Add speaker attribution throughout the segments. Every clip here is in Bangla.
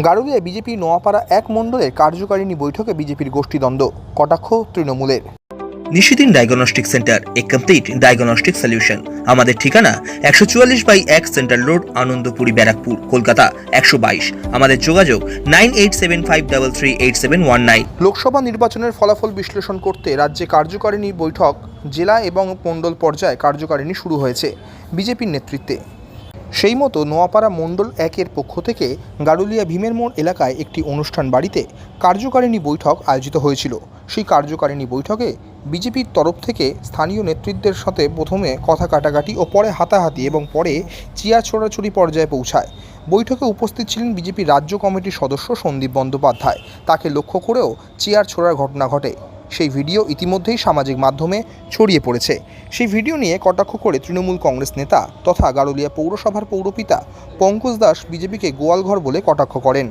Speaker 1: গারুলিয়ায় বিজেপি নোয়াপাড়া এক মণ্ডলের কার্যকারিণী বৈঠকে বিজেপির গোষ্ঠীদ্বন্দ্ব কটাক্ষ তৃণমূলের।
Speaker 2: নিশিদিন ডায়াগনস্টিক সেন্টার এ কমপ্লিট ডায়াগনস্টিক সলিউশন। আমাদের ঠিকানা একশো চুয়াল্লিশ বাই এক সেন্ট্রাল রোড আনন্দপুরি ব্যারাকপুর কলকাতা একশো বাইশ। আমাদের যোগাযোগ nine eight seven five double three eight seven one nine.
Speaker 1: Lok Sabha নির্বাচনের ফলাফল বিশ্লেষণ করতে রাজ্যে কার্যকারিণী বৈঠক জেলা এবং মণ্ডল পর্যায়ে কার্যকারিণী শুরু হয়েছে বিজেপির নেতৃত্বে। সেই মতো নোয়াপাড়া মণ্ডল একের পক্ষ থেকে গারুলিয়া ভীমের মোড় এলাকায় একটি অনুষ্ঠান বাড়িতে কার্যকারিণী বৈঠক আয়োজিত হয়েছিল। সেই কার্যকারিণী বৈঠকে বিজেপির তরফ থেকে স্থানীয় নেতৃত্বের সাথে প্রথমে কথা কাটাকাটি ও পরে হাতাহাতি এবং পরে চিয়ার ছোড়াছুড়ি পর্যায়ে পৌঁছায়। বৈঠকে উপস্থিত ছিলেন বিজেপি রাজ্য কমিটির সদস্য সন্দীপ বন্দ্যোপাধ্যায়। তাকে লক্ষ্য করেও চেয়ার ছোড়ার ঘটনা ঘটে। সেই ভিডিও ইতিমধ্যেই সামাজিক মাধ্যমে ছড়িয়ে পড়েছে। সেই ভিডিও নিয়ে কটাক্ষ করে তৃণমূল কংগ্রেস নেতা তথা গারুলিয়া পৌরসভার পৌরপিতা পঙ্কজ দাস বিজেপিকে গোয়ালঘর বলে কটাক্ষ করেন।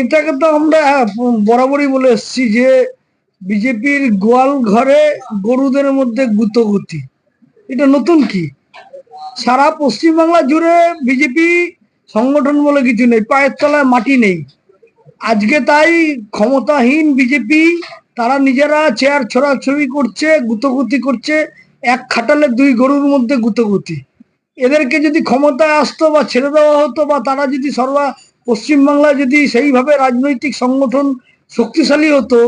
Speaker 3: এটাকে তো আমরা বরাবরই বলে এসেছি যে বিজেপির গোয়াল ঘরে গরুদের মধ্যে গুতগুতি। এটা নতুন কি? সারা পশ্চিমবাংলা জুড়ে বিজেপি সংগঠন বলে কিছু নেই পায়ের তলায় মাটি নেই। আজকে তাই ক্ষমতাহীন বিজেপি, তারা নিজেরা চেয়ার ছড়াছড়ি করছে, গুতগুতি করছে, এক খাটালে দুই গরুর মধ্যে গুতগুতি। এদেরকে যদি ক্ষমতায় আসতো বা ছেড়ে দেওয়া হতো বা তারা যদি সর্বা পশ্চিমবাংলায় যদি সেইভাবে রাজনৈতিক সংগঠন শক্তিশালী হতো,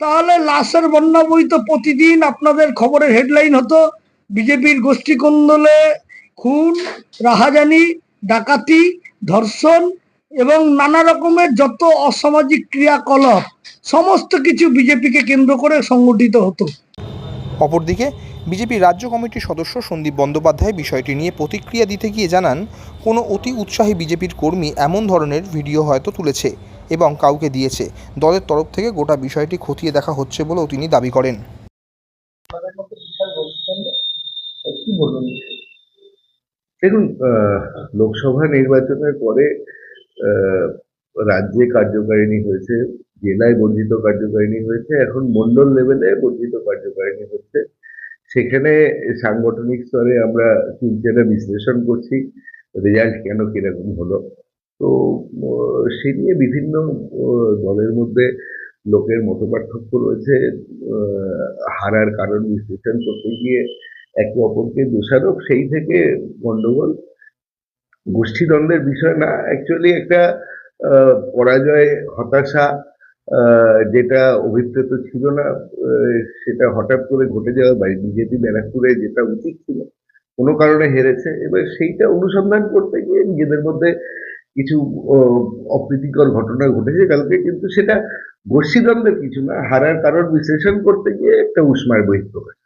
Speaker 3: তাহলে লাশের বন্যা বই তো প্রতিদিন আপনাদের খবরের হেডলাইন হতো, বিজেপির গোষ্ঠী কোন্দলে খুন, রাহাজানি, ডাকাতি, ধর্ষণ এবং নানা রকমের যত অসামাজিক ক্রিয়াকলাপ সমস্ত কিছু বিজেপিকে কেন্দ্র করে সংগঠিত হতো।
Speaker 1: অপরদিকে বিজেপি রাজ্য কমিটির সদস্য সন্দীপ বন্দ্যোপাধ্যায় বিষয়টি নিয়ে প্রতিক্রিয়া দিতে গিয়ে জানান কোনো অতি উৎসাহী বিজেপির কর্মী এমন ধরনের ভিডিও হয়তো তুলেছে এবং কাউকে দিয়েছে। দলের তরফ থেকে গোটা বিষয়টি খতিয়ে দেখা হচ্ছে বলেও তিনি দাবি করেন।
Speaker 4: দেখুন আহ, লোকসভা নির্বাচনের পরে রাজ্যে কার্যকারিণী হয়েছে জেলায় বর্ধিত কার্যকারিণী হয়েছে এখন মন্ডল লেভেলে বর্ধিত কার্যকারিণী হচ্ছে। সেখানে সাংগঠনিক স্তরে আমরা চুলচেরা বিশ্লেষণ করছি রেজাল্ট কেন কীরকম হলো। তো সে নিয়ে বিভিন্ন দলের মধ্যে লোকের মতপার্থক্য রয়েছে আহ, হারার কারণ বিশ্লেষণ করতে গিয়ে একে অপরকে দোষারোপ সেই থেকে গন্ডগোল গোষ্ঠীদ্বন্দ্বের বিষয় না অ্যাকচুয়ালি একটা পরাজয়, হতাশা যেটা অভিপ্রেত ছিল না সেটা হঠাৎ করে ঘটে যাওয়া বা বিজেপি ব্যারাকপুরে যেটা উচিত ছিল, কোনো কারণে হেরেছে। এবার সেইটা অনুসন্ধান করতে গিয়ে নিজেদের মধ্যে কিছু অপ্রীতিকর ঘটনা ঘটেছে কালকে, কিন্তু সেটা গোষ্ঠীদ্বন্দ্বের কিছু না, হারার কারণ বিশ্লেষণ করতে গিয়ে একটা উষ্মার বহিঃপ্রকাশ।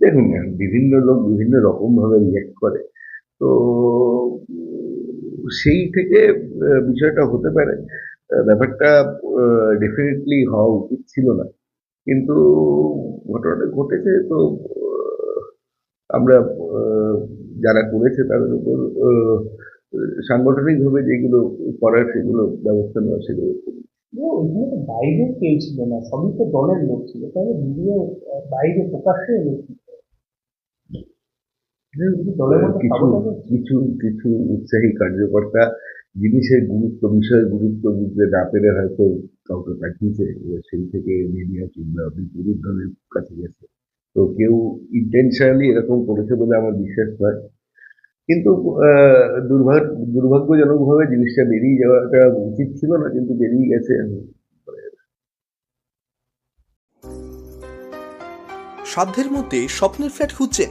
Speaker 4: দেখুন, বিভিন্ন লোক বিভিন্ন রকম ভাবে রিয়াক্ট করে তো, সেই থেকে বিষয়টা হতে পারে ব্যাপারটা ডেফিনেটলি হওয়া উচিত ছিল না কিন্তু ঘটনাটা ঘটেছে তো আমরা যারা করেছে তাদের উপর সাংগঠনিকভাবে যেগুলো করার সেগুলো ব্যবস্থা নেওয়া সেগুলো।
Speaker 5: বাইরে কেউ ছিল না, সবই তো দলের লোক ছিল তাহলে ভিডিও বাইরে প্রকাশ্যে এলো কি করে? দলের মধ্যে
Speaker 4: কিছু কিছু কিছু উৎসাহী কার্যকর্তা জিনিসের গুরুত্ব বিষয়ের গুরুত্ব বুঝতে না পেরে হয়তো কাউকে পাঠিয়েছে এবার সেই থেকে মিডিয়া কিংবা বিপরীত দলের কাছে গেছে। তো কেউ ইন্টেনশনালি এরকম করেছে বলে আমার বিশ্বাস নয় কিন্তু আহ, দুর্ভাগ্য দুর্ভাগ্যজনকভাবে জিনিসটা বেরিয়ে যাওয়াটা উচিত ছিল না কিন্তু বেরিয়ে গেছে।
Speaker 2: সাধ্যের মধ্যে স্বপ্নের ফ্ল্যাট খুঁজছেন।